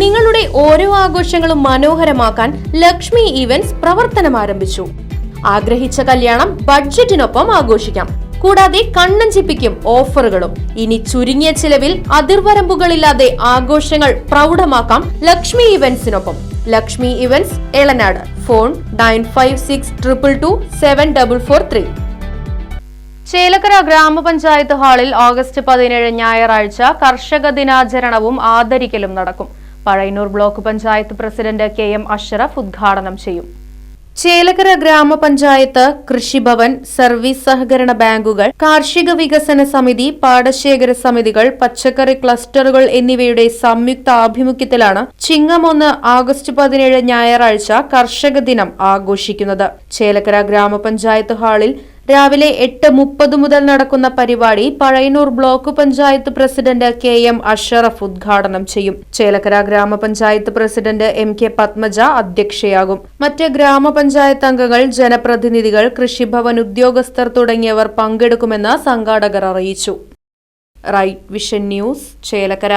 നിങ്ങളുടെ ഓരോ ആഘോഷങ്ങളും മനോഹരമാക്കാൻ ലക്ഷ്മി ഇവന്റ്സ് പ്രവർത്തനം ആരംഭിച്ചു. ആഗ്രഹിച്ച കല്യാണം ബഡ്ജറ്റിനൊപ്പം ആഘോഷിക്കാം. കൂടാതെ കണ്ണഞ്ചിപ്പിക്കും ഓഫറുകളും ഇനി ചുരുങ്ങിയ ചിലവിൽ അതിർവരമ്പുകളില്ലാതെ ആഘോഷങ്ങൾ പ്രൗഢമാക്കാം Lakshmi ഇവന്റ്സിനൊപ്പം Lakshmi events Elanad. Phone nine five six triple two seven double four three. Chelakkara ഗ്രാമപഞ്ചായത്ത് ഹാളിൽ ഓഗസ്റ്റ് പതിനേഴ് ഞായറാഴ്ച കർഷക ദിനാചരണവും ആദരിക്കലും നടക്കും. Pazhayannur block panchayat president K M Ashraf ഉദ്ഘാടനം ചെയ്യും. ചേലക്കര ഗ്രാമപഞ്ചായത്ത് കൃഷിഭവൻ സർവീസ് സഹകരണ ബാങ്കുകൾ കാർഷിക വികസന സമിതി പാടശേഖര സമിതികൾ പച്ചക്കറി ക്ലസ്റ്ററുകൾ എന്നിവയുടെ സംയുക്ത ആഭിമുഖ്യത്തിലാണ് ചിങ്ങം ഒന്ന് ആഗസ്റ്റ് പതിനേഴ് ഞായറാഴ്ച കർഷക ദിനം ആഘോഷിക്കുന്നത്. ചേലക്കര ഗ്രാമപഞ്ചായത്ത് ഹാളിൽ രാവിലെ എട്ട് മുപ്പത് മുതൽ നടക്കുന്ന പരിപാടി Pazhayannur block panchayat president K M Ashraf ഉദ്ഘാടനം ചെയ്യും. ചേലക്കര ഗ്രാമപഞ്ചായത്ത് പ്രസിഡന്റ് എം കെ പത്മജ അധ്യക്ഷയാകും. മറ്റ് ഗ്രാമപഞ്ചായത്ത് അംഗങ്ങൾ ജനപ്രതിനിധികൾ കൃഷിഭവൻ ഉദ്യോഗസ്ഥർ തുടങ്ങിയവർ പങ്കെടുക്കുമെന്ന് സംഘാടകർ അറിയിച്ചു. Right vision news Chelakkara.